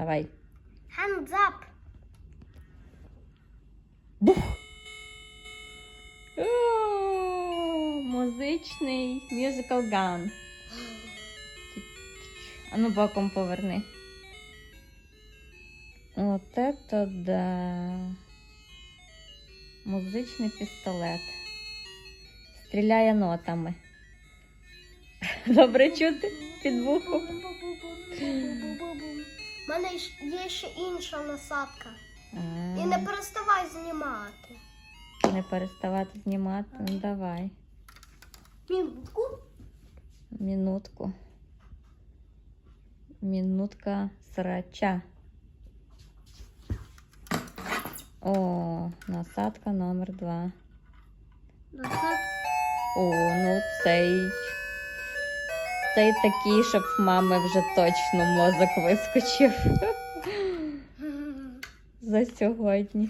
Давай. Hands up. Бух! О, Музичний musical gun. А ну боком поверни. От это да. Музичний пістолет. Стріляє нотами. Добре чути під вухом. Мене є ще інша насадка. А, І не переставай знімати. Не переставати знімати. Ну давай. Мінутку. Минутку. Минутка срача. О, насадка номер два. Насадка. О, ну цей. Цей такий, щоб в мами вже точно мозок вискочив за сьогодні.